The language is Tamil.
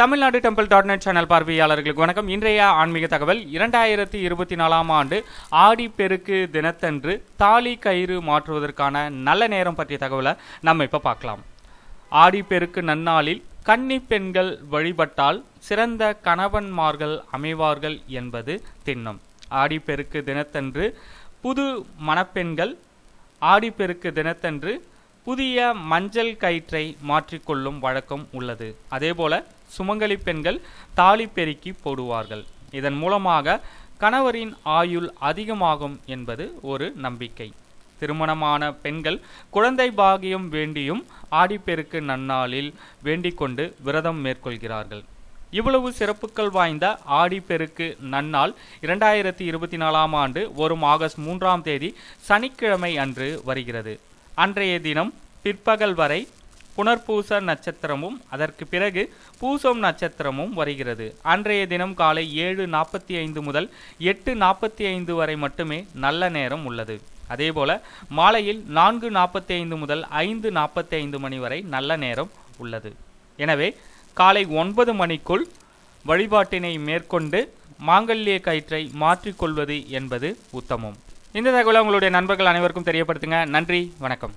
Tamil Nadu temple dot net channel பார்வையாளர்களுக்கு வணக்கம். இன்றைய ஆன்மீக தகவல் இரண்டாயிரத்தி இருபத்தி நாலாம் ஆண்டு ஆடி பெருக்கு தினத்தன்று தாலி கயிறு மாற்றுவதற்கான நல்ல நேரம் பற்றிய தகவலை நம்ம இப்போ பார்க்கலாம். ஆடி பெருக்கு நன்னாளில் கன்னி பெண்கள் வழிபட்டால் சிறந்த கணவன்மார்கள் அமைவார்கள் என்பது திண்ணம். ஆடிப்பெருக்கு தினத்தன்று புது மணப்பெண்கள் ஆடிப்பெருக்கு தினத்தன்று புதிய மஞ்சள் கயிற்றை மாற்றிக்கொள்ளும் வழக்கம் உள்ளது. அதேபோல சுமங்கலி பெண்கள் தாலி பெருக்கி போடுவார்கள். இதன் மூலமாக கணவரின் ஆயுள் அதிகமாகும் என்பது ஒரு நம்பிக்கை. திருமணமான பெண்கள் குழந்தை பாகியம் வேண்டியும் ஆடிப்பெருக்கு நன்னாளில் வேண்டிக்கொண்டு விரதம் மேற்கொள்கிறார்கள். இவ்வளவு சிறப்புகள் வாய்ந்த ஆடிப்பெருக்கு நன்னாள் இரண்டாயிரத்தி இருபத்தி நாலாம் ஆண்டு வரும் ஆகஸ்ட் மூன்றாம் தேதி சனிக்கிழமை அன்று வருகிறது. அன்றைய தினம் பிற்பகல் வரை புனர்பூச நட்சத்திரமும் அதற்கு பிறகு பூசம் நட்சத்திரமும் வருகிறது. அன்றைய தினம் காலை ஏழு நாற்பத்தி ஐந்து முதல் எட்டு நாற்பத்தி ஐந்து வரை மட்டுமே நல்ல நேரம் உள்ளது. அதேபோல மாலையில் நான்கு நாற்பத்தி ஐந்து முதல் ஐந்து நாற்பத்தி ஐந்து மணி வரை நல்ல நேரம் உள்ளது. எனவே காலை ஒன்பது மணிக்குள் வழிபாட்டினை மேற்கொண்டு மாங்கல்ய கயிற்றை மாற்றிக்கொள்வது என்பது உத்தமம். இந்த தகவலை உங்களுடைய நண்பர்கள் அனைவருக்கும் தெரியப்படுத்துங்க. நன்றி வணக்கம்.